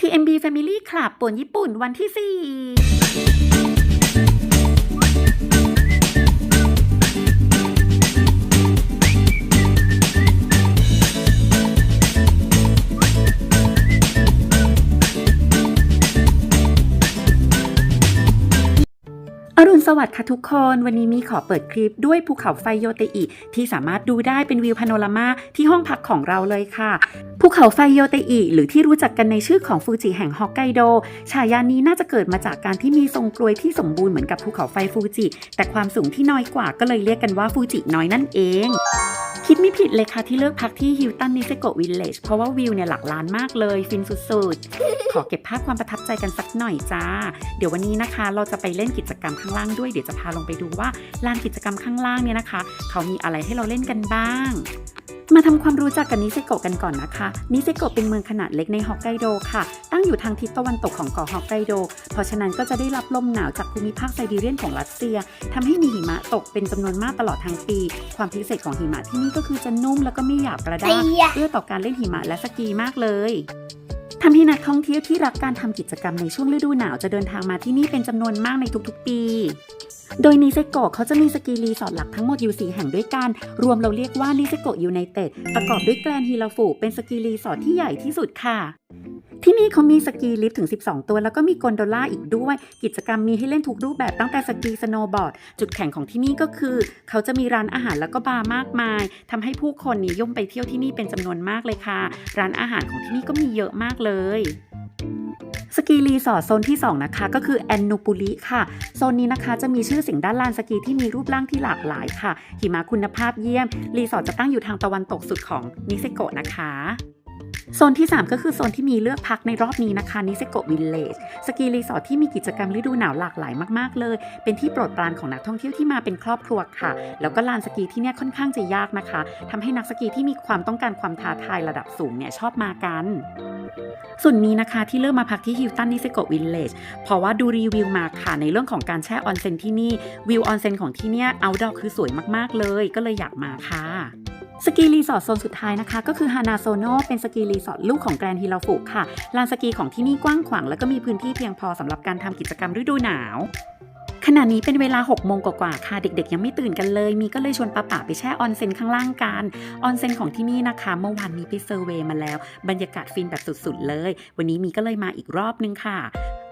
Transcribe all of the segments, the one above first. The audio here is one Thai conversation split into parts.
TMB Family Club ป่วนญี่ปุ่นวันที่ 4 อรุณสวัสดิ์ค่ะทุกคน วันนี้มีขอเปิดคลิปด้วยภูเขาไฟโยเตอิที่สามารถดูได้เป็นวิวพาโนรามาที่ห้องพักของเราเลยค่ะ ภูเขาไฟโยเตอิหรือที่รู้จักกันในชื่อของฟูจิแห่งฮอกไกโด ฉายานี้น่าจะเกิดมาจากการที่มีทรงกลวยที่สมบูรณ์เหมือนกับภูเขาไฟฟูจิ แต่ความสูงที่น้อยกว่าก็เลยเรียกกันว่าฟูจิน้อยนั่นเอง คิดไม่ผิดเลยค่ะที่เลือกพักที่ฮิลตันนิเซโกวิลเลจเพราะว่าวิวเนี่ยหลักล้านมากเลยฟินสุดๆ ขอเก็บภาพความประทับใจกันสักหน่อยจ้า เดี๋ยววันนี้นะคะ เราจะไปเล่นกิจกรรมข้างล่างด้วยเดี๋ยวจะพาลงไปดูว่าลานกิจกรรมข้างล่างเนี่ยนะคะ เขามีอะไรให้เราเล่นกันบ้าง มาทำความรู้จักกับนิเซโกะกันก่อนนะคะ นิเซโกะเป็นเมืองขนาดเล็กในฮอกไกโดค่ะ ตั้งอยู่ทางทิศตะวันตกของเกาะฮอกไกโด เพราะฉะนั้นก็จะได้รับลมหนาวจากภูมิภาคไซบีเรียนของรัสเซียทำให้มีหิมะตกเป็นจำนวนมากตลอดทั้งปี ความพิเศษของหิมะที่นี่ก็คือจะนุ่มแล้วก็ไม่หยาบกระด้างเอื้อต่อการเล่นหิมะและสกีมากเลยทำให้นักท่องเที่ยวที่รักการทำกิจกรรมในช่วงฤดูหนาวจะเดินทางมาที่นี่เป็นจำนวนมากในทุกๆปี โดยนิเซโกะเขาจะมีสกีรีสอร์ทหลักทั้งหมดอยู่ 4 แห่งด้วยกัน รวมเราเรียกว่านิเซโกะยูไนเต็ดประกอบด้วยแกรนฮิลาฟูเป็นสกีรีสอร์ทที่ใหญ่ที่สุดค่ะ ที่นี่เขามีสกีลิฟต์ถึง 12 ตัว แล้วก็มีกอนโดล่าอีกด้วย กิจกรรมมีให้เล่นทุกรูปแบบตั้งแต่สกีสโนว์บอร์ด จุดแข่งของที่นี่ก็คือ เขาจะมีร้านอาหารแล้วก็บาร์มากมายทำให้ผู้คนนิยมไปเที่ยวที่นี่เป็นจำนวนมากเลยค่ะ ร้านอาหารของที่นี่ก็มีเยอะมากเลยสกีรีสอร์ทโซนที่ 2 นะคะ ก็คือแอนนูปุริค่ะ โซนนี้นะคะจะมีชื่อเสียงด้านลานสกีที่มีรูปร่างที่หลากหลายค่ะ หิมะคุณภาพเยี่ยม รีสอร์ทจะตั้งอยู่ทางตะวันตกสุดของนิเซโกะนะคะ โซนที่ 3 ก็คือโซนที่มีเลือกพักในรอบนี้นะคะนิเซโกวิลเลจสกีรีสอร์ทที่มีกิจกรรมฤดูหนาวหลากหลายมากๆเลย เป็นที่โปรดปรานของนักท่องเที่ยวที่มาเป็นครอบครัวค่ะ แล้วก็ลานสกีที่เนี่ยค่อนข้างจะยากนะคะทำให้นักสกีที่มีความต้องการความท้าทายระดับสูงเนี่ยชอบมากัน ส่วนนี้นะคะที่เลือกมาพักที่ฮิลตันนิเซโกวิลเลจเพราะว่าดูรีวิวมาค่ะในเรื่องของการแช่ออนเซ็นที่นี่วิวออนเซ็นของที่เนี่ยเอาดอกคือสวยมากๆเลย ก็เลยอยากมาค่ะ สกีรีสอร์ทโซนสุดท้ายนะคะ ก็คือฮานาโซโนเป็นสกีรีสอร์ทลูกของแกรนด์ฮิลาฟุค่ะลานสกีของที่นี่กว้างขวางแล้วก็มีพื้นที่เพียงพอสำหรับการทำกิจกรรมฤดูหนาวขณะนี้เป็นเวลา6โมงกว่าๆค่ะ เด็กๆ ยังไม่ตื่นกันเลย มีก็เลยชวนป้าป๋าไปแช่ออนเซ็นข้างล่างกันออนเซ็นของที่นี่นะคะ เมื่อวานมีไปเซอร์เวย์มาแล้ว บรรยากาศฟินแบบสุดๆเลย วันนี้มีก็เลยมาอีกรอบนึงค่ะ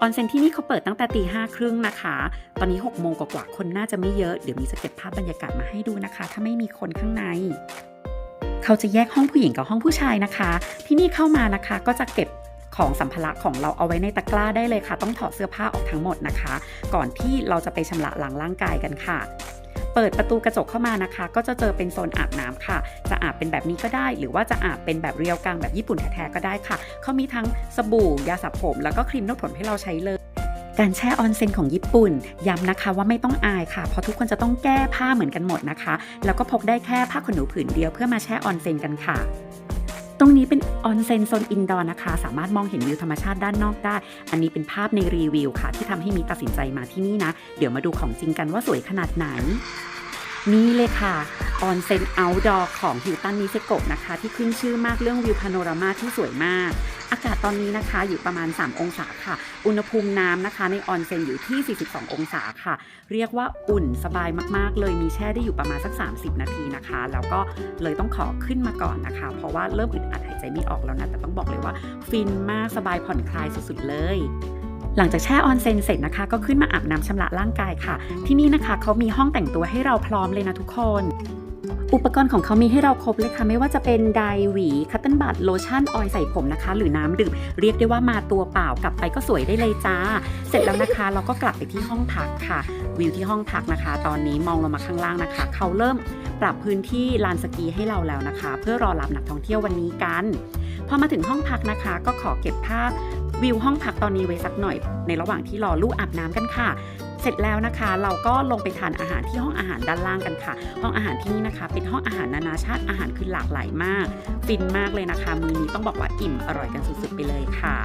ออนเซ็นที่นี่เขาเปิดตั้งแต่ตีห้าครึ่งนะคะ ตอนนี้6โมงกว่าๆคนน่าจะไม่เยอะ เดี๋ยวมีจะเก็บภาพบรรยากาศมาให้ดูนะคะ ถ้าไม่มีคนข้างใน เขาจะแยกห้องผู้หญิงกับห้องผู้ชายนะคะ ที่นี่เข้ามานะคะก็จะเก็บของสัมภาระของเราเอาไว้ในตะกร้าได้เลยค่ะ ต้องถอดเสื้อผ้าออกทั้งหมดนะคะ ก่อนที่เราจะไปชำระล้างร่างกายกันค่ะ เปิดประตูกระจกเข้ามานะคะ ก็จะเจอเป็นโซนอาบน้ำค่ะ จะอาบเป็นแบบนี้ก็ได้ หรือว่าจะอาบเป็นแบบเรียวกลางแบบญี่ปุ่นแท้ๆก็ได้ค่ะเขามีทั้งสบู่ยาสระผม แล้วก็ครีมนวดผมให้เราใช้เลย การแช่ออนเซ็นของญี่ปุ่นย้ำนะคะว่าไม่ต้องอายค่ะ เพราะทุกคนจะต้องแก้ผ้าเหมือนกันหมดนะคะ แล้วก็พกได้แค่ผ้าขนหนูผืนเดียวเพื่อมาแช่ออนเซ็นกันค่ะตรงนี้เป็นออนเซ็นโซนอินดอร์นะคะ สามารถมองเห็นวิวธรรมชาติด้านนอกได้ อันนี้เป็นภาพในรีวิวค่ะ ที่ทำให้มีตัดสินใจมาที่นี่นะ เดี๋ยวมาดูของจริงกันว่าสวยขนาดไหน นี่เลยค่ะออนเซ็นเอาท์ดอร์ของฮิลตันนิเซโกะนะคะ ที่ขึ้นชื่อมากเรื่องวิวพาโนรามาที่สวยมาก อากาศตอนนี้นะคะอยู่ประมาณ 3 องศาค่ะ อุณหภูมิน้ำนะคะ ในออนเซ็นอยู่ที่ 42 องศาค่ะ เรียกว่าอุ่นสบายมากๆ เลยมีแช่ได้อยู่ประมาณสัก 30 นาทีนะคะ แล้วก็เลยต้องขอขึ้นมาก่อนนะคะ เพราะว่าเริ่มอึดอัดหายใจไม่ออกแล้วนะ แต่ต้องบอกเลยว่าฟินมากสบายผ่อนคลายสุดๆ เลยหลังจากแช่ออนเซ็นเสร็จนะคะ ก็ขึ้นมาอาบน้ำชำระร่างกายค่ะ ที่นี่นะคะเขามีห้องแต่งตัวให้เราพร้อมเลยนะทุกคน อุปกรณ์ของเขามีให้เราครบเลยค่ะ ไม่ว่าจะเป็นไดหวี คัตเติ้ลบัตโลชั่น ออยใส่ผมนะคะ หรือน้ำดื่ม เรียกได้ว่ามาตัวเปล่ากลับไปก็สวยได้เลยจ้า เสร็จแล้วนะคะ เราก็กลับไปที่ห้องพักค่ะ วิวที่ห้องพักนะคะ ตอนนี้มองลงมาข้างล่างนะคะ เขาเริ่มปรับพื้นที่ลานสกีให้เราแล้วนะคะ เพื่อรอรับนักท่องเที่ยววันนี้กัน พอมาถึงห้องพักนะคะ ก็ขอเก็บภาพวิวห้องพักตอนนี้ไว้สักหน่อย ในระหว่างที่รอลูกอาบน้ำกันค่ะ เสร็จแล้วนะคะ เราก็ลงไปทานอาหารที่ห้องอาหารด้านล่างกันค่ะ ห้องอาหารที่นี่นะคะ เป็นห้องอาหารนานาชาติอาหารคือหลากหลายมาก ฟินมากเลยนะคะ มือนี้ต้องบอกว่าอิ่มอร่อยกันสุดๆไปเลยค่ะ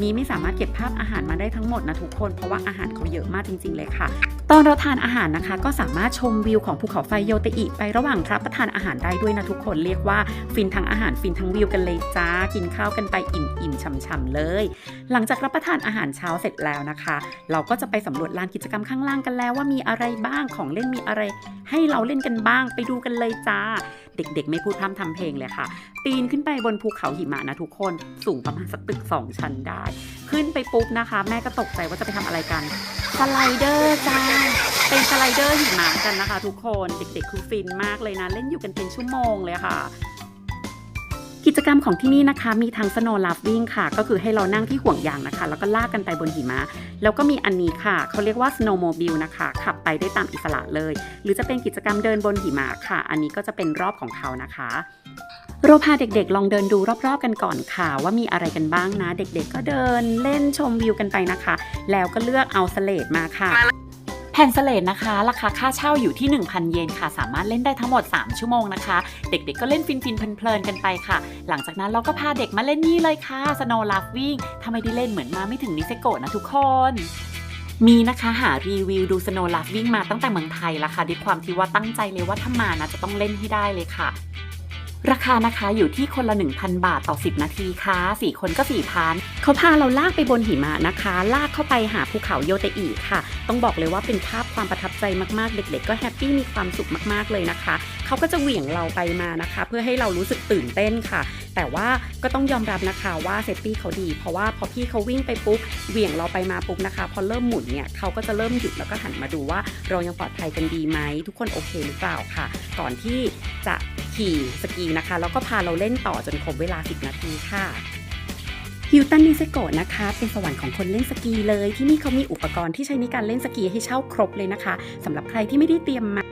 มีไม่สามารถเก็บภาพอาหารมาได้ทั้งหมดนะทุกคน เพราะว่าอาหารเขาเยอะมากจริง ๆ เลยค่ะ ตอนเราทานอาหารนะคะ ก็สามารถชมวิวของภูเขาไฟโยเตอิไประหว่างรับประทานอาหารได้ด้วยนะทุกคนเรียกว่าฟินทั้งอาหารฟินทั้งวิวกันเลยจ้า กินข้าวกันไปอิ่มๆช่ำๆเลย หลังจากรับประทานอาหารเช้าเสร็จแล้วนะคะ เราก็จะไปสำรวจลานกิจกรรมข้างล่างกันแล้วว่ามีอะไรบ้างของเล่นมีอะไร ให้เราเล่นกันบ้างไปดูกันเลยจ้า เด็กๆ ไม่พูดพร่ำทำเพลงเลยค่ะ ปีนขึ้นไปบนภูเขาหิมะนะทุกคนสูงประมาณสักตึกสองชั้นได้ ขึ้นไปปุ๊บนะคะ แม่ก็ตกใจว่าจะไปทำอะไรกันสไลเดอร์จ้าเป็นสไลเดอร์หิมะกันนะคะ ทุกคนเด็กๆคือฟินมากเลยนะ เล่นอยู่กันเป็นชั่วโมงเลยค่ะกิจกรรมของที่นี่นะคะ มีทั้ง snow loving ค่ะ ก็คือให้เรานั่งที่ห่วงยางนะคะ แล้วก็ลากกันไปบนหิมะ แล้วก็มีอันนี้ค่ะ เขาเรียกว่า snowmobile นะคะ ขับไปได้ตามอิสระเลย หรือจะเป็นกิจกรรมเดินบนหิมะค่ะ อันนี้ก็จะเป็นรอบของเขานะคะ เราพาเด็กๆ ลองเดินดูรอบๆ กันก่อนค่ะ ว่ามีอะไรกันบ้างนะ เด็กๆ ก็เดินเล่นชมวิวกันไปนะคะ แล้วก็เลือกเอาสเลดมาค่ะ แผ่นสเลดนะคะ ราคาค่าเช่าอยู่ที่ 1,000 เยนค่ะ สามารถเล่นได้ทั้งหมด 3 ชั่วโมงนะคะ เด็กๆ ก็เล่นฟินๆเพลินๆกันไปค่ะ หลังจากนั้นเราก็พาเด็กมาเล่นนี่เลยค่ะ Snow Laughing ถ้าไม่ได้เล่นเหมือนมาไม่ถึงนิเซโกะนะทุกคนมีนะคะหารีวิวดู Snow Laughing มาตั้งแต่เมืองไทยแล้วค่ะด้วยความที่ว่าตั้งใจเลยว่าถ้ามานะจะต้องเล่นให้ได้เลยค่ะ ราคานะคะอยู่ที่คนละ 1,000 บาทต่อ 10 นาทีค่ะ 4 คนก็ 4,000เขาพาเราลากไปบนหิมะนะคะ ลากเข้าไปหาภูเขาโยเตอิค่ะ ต้องบอกเลยว่าเป็นภาพความประทับใจมากๆ เด็กๆ ก็แฮปปี้มีความสุขมากๆเลยนะคะ เขาก็จะเหวี่ยงเราไปมานะคะ เพื่อให้เรารู้สึกตื่นเต้นค่ะ แต่ว่าก็ต้องยอมรับนะคะว่าเซฟตี้เขาดี เพราะว่าพอพี่เขาวิ่งไปปุ๊บเหวี่ยงเราไปมาปุ๊บนะคะ พอเริ่มหมุนเนี่ยเขาก็จะเริ่มหยุดแล้วก็หันมาดูว่า เรายังปลอดภัยกันดีไหมทุกคนโอเคหรือเปล่าค่ะ ก่อนที่จะขี่สกีนะคะ แล้วก็พาเราเล่นต่อจนครบเวลา 10 นาทีค่ะฮิวตันนิเซโกะนะคะ เป็นสวรรค์ของคนเล่นสกีเลย ที่นี่เขามีอุปกรณ์ที่ใช้ในการเล่นสกีให้เช่าครบเลยนะคะสำหรับใครที่ไม่ได้เตรียมมา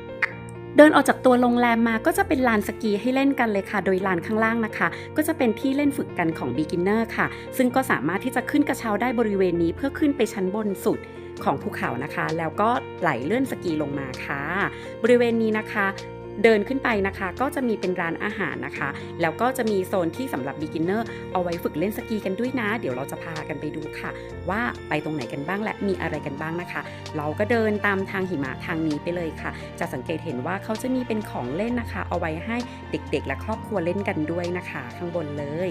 เดินออกจากตัวโรงแรมมาก็จะเป็นลานสกีให้เล่นกันเลยค่ะ โดยลานข้างล่างนะคะ ก็จะเป็นที่เล่นฝึกกันของบิ๊กินเนอร์ค่ะ ซึ่งก็สามารถที่จะขึ้นกระเช้าได้บริเวณนี้เพื่อขึ้นไปชั้นบนสุดของภูเขานะคะ แล้วก็ไหลเลื่อนสกีลงมาค่ะ บริเวณนี้นะคะ เดินขึ้นไปนะคะ ก็จะมีเป็นร้านอาหารนะคะ แล้วก็จะมีโซนที่สำหรับบิ๊กินเนอร์เอาไว้ฝึกเล่นสกีกันด้วยนะ เดี๋ยวเราจะพากันไปดูค่ะ ว่าไปตรงไหนกันบ้างและมีอะไรกันบ้างนะคะ เราก็เดินตามทางหิมะทางนี้ไปเลยค่ะ จะสังเกตเห็นว่าเขาจะมีเป็นของเล่นนะคะ เอาไว้ให้เด็กๆ และครอบครัวเล่นกันด้วยนะคะ ข้างบนเลย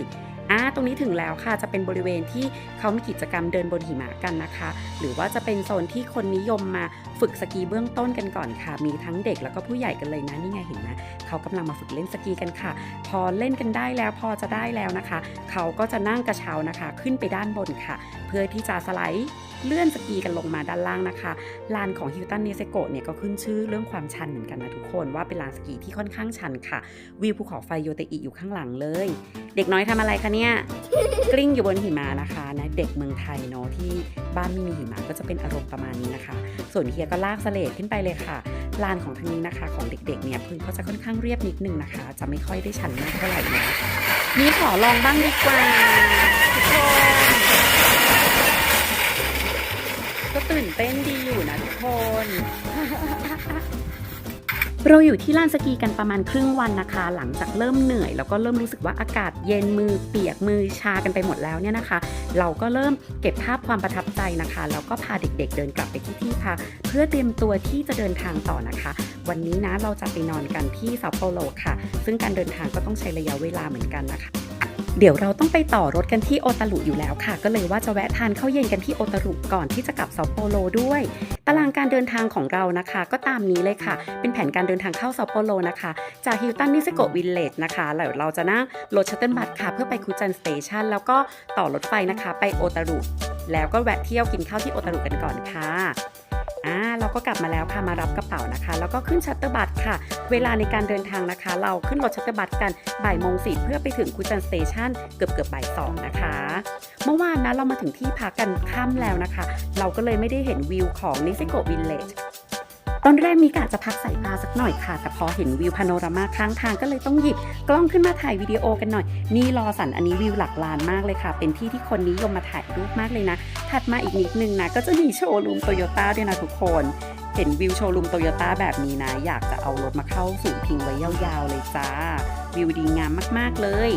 อ่าตรงนี้ถึงแล้วค่ะจะเป็นบริเวณที่เขามีกิจกรรมเดินบนหิมะกันนะคะ หรือว่าจะเป็นโซนที่คนนิยมมาฝึกสกีเบื้องต้นกันก่อนค่ะ มีทั้งเด็กแล้วก็ผู้ใหญ่กันเลยนะนี่ไงเห็นไหมเขากำลังมาฝึกเล่นสกีกันค่ะ พอเล่นกันได้แล้วพอจะได้แล้วนะคะ เขาก็จะนั่งกระเช้านะคะ ขึ้นไปด้านบนค่ะ เพื่อที่จะสไลด์เลื่อนสกีกันลงมาด้านล่างนะคะ ลานของฮิลตันเนเซโกเนี่ยก็ขึ้นชื่อเรื่องความชันเหมือนกันนะทุกคนว่าเป็นลานสกีที่ค่อนข้างชันค่ะ วิวภูเขาไฟโยเตอิอยู่ข้างหลังเลย เด็กน้อยทำอะไรคะเนี่ยกลิ้งอยู่บนหิมะนะคะนะเด็กเมืองไทยเนาะที่บ้านไม่มีหิมะก็จะเป็นอารมณ์ประมาณนี้นะคะ ส่วนเฮียก็ลากสเลดขึ้นไปเลยค่ะลานของทางนี้นะคะ ของเด็กๆเนี่ยพื้นเขาจะค่อนข้างเรียบนิดนึงนะคะ จะไม่ค่อยได้ชันมากเท่าไหร่นะนี่ขอลองบ้างดีกว่าทุกคน ก็ตื่นเต้นดีอยู่นะทุกคน เราอยู่ที่ลานสกีกันประมาณครึ่งวันนะคะ หลังจากเริ่มเหนื่อย แล้วก็เริ่มรู้สึกว่าอากาศเย็นมือเปียกมือชากันไปหมดแล้วเนี่ยนะคะ เราก็เริ่มเก็บภาพความประทับใจนะคะ แล้วก็พาเด็กๆเดินกลับไปที่ที่พักเพื่อเตรียมตัวที่จะเดินทางต่อนะคะ วันนี้นะเราจะไปนอนกันที่เซาเปาโลค่ะ ซึ่งการเดินทางก็ต้องใช้ระยะเวลาเหมือนกันนะคะ เดี๋ยวเราต้องไปต่อรถกันที่โอตารุอยู่แล้วค่ะ ก็เลยว่าจะแวะทานข้าวเย็นกันที่โอตารุก่อนที่จะกลับเซาโปโลด้วย ตารางการเดินทางของเรานะคะ ก็ตามนี้เลยค่ะ เป็นแผนการเดินทางเข้าเซาโปโลนะคะ จากฮิลตันนิเซโกวิลเลจนะคะแล้วเราจะนั่งรถชัตเติลบัสค่ะ เพื่อไปคุจันสเตชันแล้วก็ต่อรถไฟนะคะ ไปโอตารุแล้วก็แวะเที่ยวกินข้าวที่โอตารุกันก่อนค่ะ อ่าเราก็กลับมาแล้วค่ะมารับกระเป๋านะคะ แล้วก็ขึ้นชัตเตอร์บัสค่ะ เวลาในการเดินทางนะคะ เราขึ้นรถชัตเตอร์บัสกันบ่ายโมงสิเพื่อไปถึงคุจันสเตชันเกือบเกือบบ่ายสองนะคะ เมื่อวานนะเรามาถึงที่พักกันค่ำแล้วนะคะ เราก็เลยไม่ได้เห็นวิวของนิซิโกวิลเลจ ตอนแรกมีกะจะพักสายตาสักหน่อยค่ะ แต่พอเห็นวิวพาโนรามาข้างทางก็เลยต้องหยิบกล้องขึ้นมาถ่ายวิดีโอกันหน่อย นี่รอสันอันนี้วิวหลักล้านมากเลยค่ะ เป็นที่ที่คนนิยมมาถ่ายรูปมากเลยนะ ถัดมาอีกนิดนึงนะก็จะมีโชว์รูมโตโยต้าด้วยนะทุกคนเห็นวิวโชว์รูมโตโยต้าแบบนี้นะ อยากจะเอารถมาเข้าสู่พิงไว้ยาวๆเลยจ้า วิวดีงามมากๆเลย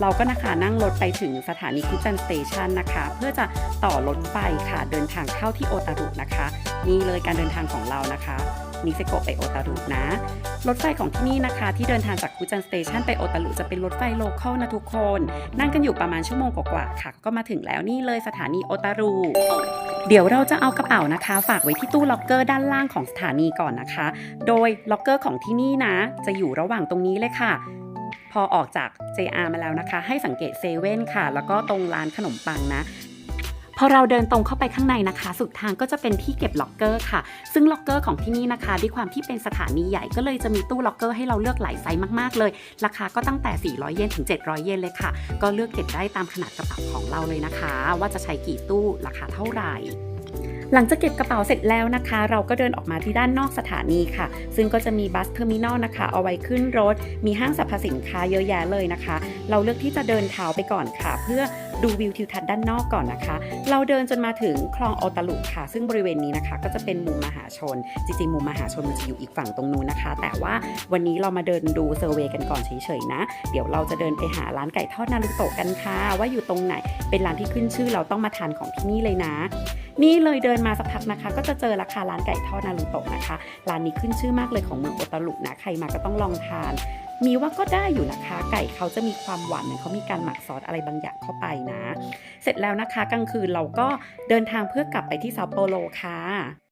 เราก็นะคะนั่งรถไปถึงสถานีคุจันสเตชันนะคะ เพื่อจะต่อรถไฟค่ะเดินทางเข้าที่โอตารุนะคะ นี่เลยการเดินทางของเรานะคะนิเซโกะไปโอตารุนะ รถไฟของที่นี่นะคะ ที่เดินทางจากคุจันสเตชันไปโอตารุจะเป็นรถไฟโลเคอลนะทุกคน นั่งกันอยู่ประมาณชั่วโมงกว่าๆค่ะ ก็มาถึงแล้วนี่เลยสถานีโอตารุเดี๋ยวเราจะเอากระเป๋านะคะ ฝากไว้ที่ตู้ล็อกเกอร์ด้านล่างของสถานีก่อนนะคะ โดยล็อกเกอร์ของที่นี่นะ จะอยู่ระหว่างตรงนี้เลยค่ะ พอออกจาก JR มาแล้วนะคะ ให้สังเกตเซเว่นค่ะ แล้วก็ตรงร้านขนมปังนะ พอเราเดินตรงเข้าไปข้างในนะคะ สุดทางก็จะเป็นที่เก็บล็อกเกอร์ค่ะ ซึ่งล็อกเกอร์ของที่นี่นะคะ ด้วยความที่เป็นสถานีใหญ่ก็เลยจะมีตู้ล็อกเกอร์ให้เราเลือกหลายไซส์มากๆเลย ราคาก็ตั้งแต่ 400 เยนถึง 700 เยนเลยค่ะ ก็เลือกเก็บได้ตามขนาดกระเป๋าของเราเลยนะคะ ว่าจะใช้กี่ตู้ราคาเท่าไหร่หลังจากเก็บกระเป๋าเสร็จแล้วนะคะ เราก็เดินออกมาที่ด้านนอกสถานีค่ะ ซึ่งก็จะมีบัสเทอร์มินอลนะคะ เอาไว้ขึ้นรถ มีห้างสรรพสินค้าเยอะแยะเลยนะคะ เราเลือกที่จะเดินเท้าไปก่อนค่ะ เพื่อ ดูวิวทิวทัศน์ด้านนอกก่อนนะคะ เราเดินจนมาถึงคลองโอตาลุค่ะ ซึ่งบริเวณนี้นะคะ ก็จะเป็นมุมมหาชน จริงๆมุมมหาชนมันจะอยู่อีกฝั่งตรงนู้นนะคะ แต่ว่าวันนี้เรามาเดินดูเซอร์เวยกันก่อนเฉยๆนะ เดี๋ยวเราจะเดินไปหาร้านไก่ทอดนารุโตะกันค่ะ ว่าอยู่ตรงไหน เป็นร้านที่ขึ้นชื่อเราต้องมาทานของที่นี่เลยนะนี่เลยเดินมาสักพักนะคะ ก็จะเจอราคาร้านไก่ทอดนารุโตะนะคะ ร้านนี้ขึ้นชื่อมากเลยของเมืองโอตารุนะ ใครมาก็ต้องลองทานมีว่าก็ได้อยู่นะคะ ไก่เขาจะมีความหวานเหมือนเขามีการหมักซอสอะไรบางอย่างเข้าไปนะ เสร็จแล้วนะคะกลางคืนเราก็เดินทางเพื่อกลับไปที่ซาโปโรค่ะ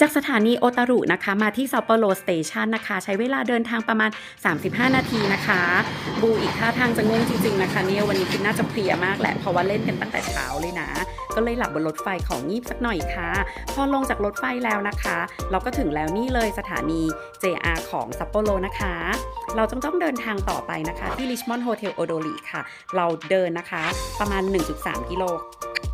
จากสถานีโอตารุนะคะ มาที่ซาโปโรสเตชันนะคะ ใช้เวลาเดินทางประมาณ 35 นาทีนะคะ บูอีกท่าทางจะง่วงจริง ๆ นะคะเนี่ยวันนี้คิดน่าจะเพลียมากแหละ เพราะว่าเล่นกันตั้งแต่เช้าเลยนะ ก็เลยหลับบนรถไฟของงีบสักหน่อยค่ะ พอลงจากรถไฟแล้วนะคะ เราก็ถึงแล้วนี่เลยสถานี JR ของซัปโปโรนะคะ เราจะต้องเดินทางต่อไปนะคะ ที่ Richmond Hotel Odori ค่ะ เราเดินนะคะประมาณ 1.3 กิโล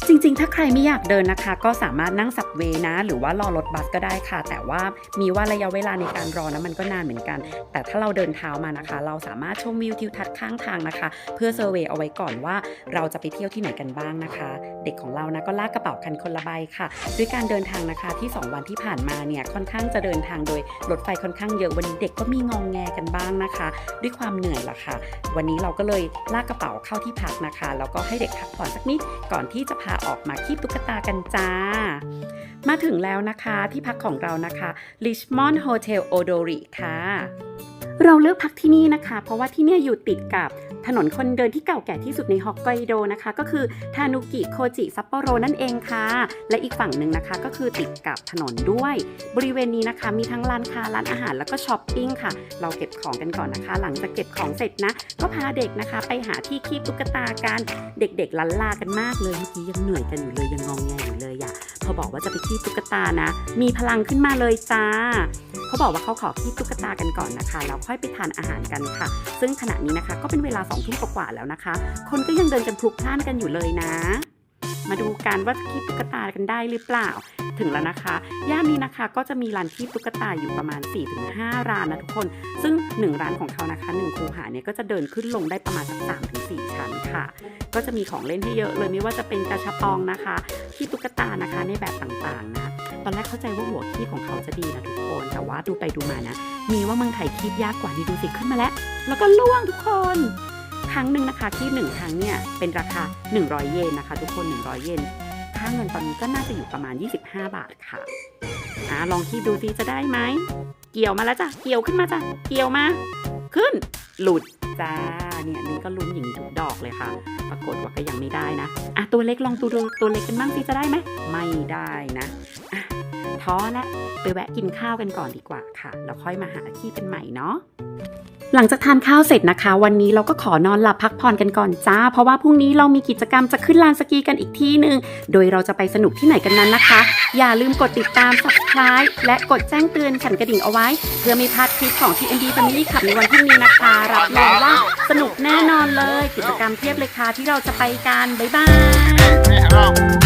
จริง ๆ ถ้าใครไม่อยากเดินนะคะ ก็สามารถนั่งสับเวนะ หรือว่ารอรถบัสก็ได้ค่ะ แต่ว่ามีว่าระยะเวลาในการรอนะมันก็นานเหมือนกัน แต่ถ้าเราเดินเท้ามานะคะ เราสามารถชมวิวทิวทัศน์ข้างทางนะคะ เพื่อเซอร์เวย์เอาไว้ก่อนว่าเราจะไปเที่ยวที่ไหนกันบ้างนะคะ เด็กของเรานะก็ลากกระเป๋าคันคนละใบค่ะ ด้วยการเดินทางนะคะที่ 2 วันที่ผ่านมาเนี่ยค่อนข้างจะเดินทางโดยรถไฟค่อนข้างเยอะวันนี้เด็กก็มีงองแงกันบ้างนะคะ ด้วยความเหนื่อยละค่ะ วันนี้เราก็เลยลากกระเป๋าเข้าที่พักนะคะแล้วก็ให้เด็กพักผ่อนสักนิดก่อนที่จะพาออกมาคีบตุ๊กตากันจ้า มาถึงแล้วนะคะที่พักของเรานะคะ Richmond Hotel Odori ค่ะเราเลือกพักที่นี่นะคะ เพราะว่าที่นี่อยู่ติดกับ ถนนคนเดินที่เก่าแก่ที่สุดในฮอกไกโดนะคะ ก็คือทานุกิโคจิซัปโปโรนั่นเองค่ะ และอีกฝั่งหนึ่งนะคะ ก็คือติดกับถนนด้วย บริเวณนี้นะคะ มีทั้งร้านค้าร้านอาหารแล้วก็ช้อปปิ้งค่ะ เราเก็บของกันก่อนนะคะ หลังจากเก็บของเสร็จนะ ก็พาเด็กนะคะ ไปหาที่คีบตุ๊กตากันเด็กๆลันลากันมากเลยเมื่อกี้ยังเหนื่อยกันอยู่เลยยังงองแงอยู่เลยอะพ อบอกว่าจะไปขี้ตุ๊กตานะ มีพลังขึ้นมาเลยจ้า เขาบอกว่าเขาขอขี้ตุ๊กตากันก่อนนะคะ แล้วค่อยไปทานอาหารกันค่ะ ซึ่งขณะนี้นะคะ ก็เป็นเวลาสองทุ่มกว่าแล้วนะคะ คนก็ยังเดินกันพลุกพล่านกันอยู่เลยนะ มาดูกันว่าจะคีบตุ๊กตากันได้หรือเปล่า ถึงแล้วนะคะ ย่านนี้นะคะก็จะมีร้านคีบตุ๊กตาอยู่ประมาณ 4-5 ร้านนะทุกคน ซึ่ง 1 ร้านของเขานะคะ1คูหาเนี่ยก็จะเดินขึ้นลงได้ประมาณสัก3-4 ชั้นค่ะ ก็จะมีของเล่นให้เยอะเลยไม่ว่าจะเป็นกระชับปองนะคะคีบตุ๊กตานะคะในแบบต่างๆนะตอนแรกเข้าใจว่าหัวคีบของเขาจะดีนะทุกคน แต่ว่าดูไปดูมานะ มีว่าเมืองไทยคีบยากกว่านี่ดูสิขึ้นมาแล้ว แล้วก็ล่วงทุกคน ครั้งหนึ่งนะคะคีบหนึ่งครั้งเนี่ยเป็นราคา 100 เยนนะคะ ทุกคน 100 เยนค่าเงินตอนนี้ก็น่าจะอยู่ประมาณ 25 บาทค่ะอ่าลองคีบดูสิจะได้ไหมเกี่ยวมาแล้วจ้ะเกี่ยวขึ้นมาจ้ะเกี่ยวมา ขึ้น หลุดจ้าเนี่ยนี่ก็ลุ้นอย่างนี้ทุกดอกเลยค่ะ ปรากฏว่าก็ยังไม่ได้นะอะตัวเล็กลองตัวดูตัวเล็กกันบ้างสิจะได้ไหมไม่ได้นะอะท้อแล้วไปแวะกินข้าวกันก่อนดีกว่าค่ะแล้วค่อยมาหาขี้กันใหม่เนาะ หลังจากทานข้าวเสร็จนะคะ วันนี้เราก็ขอนอนหลับพักผ่อนกันก่อนจ้า เพราะว่าพรุ่งนี้เรามีกิจกรรมจะขึ้นลานสกีกันอีกที่หนึ่งโดยเราจะไปสนุกที่ไหนกันนั้นนะคะ อย่าลืมกดติดตาม subscribe และกดแจ้งเตือนสั่นกระดิ่งเอาไว้ เพื่อไม่พลาดคลิปของ TND Family Club ในวันพรุ่งนี้นะคะรับรองว่าสนุกแน่นอนเลย กิจกรรมเพียบเลยค่ะที่เราจะไปกันบ๊ายบาย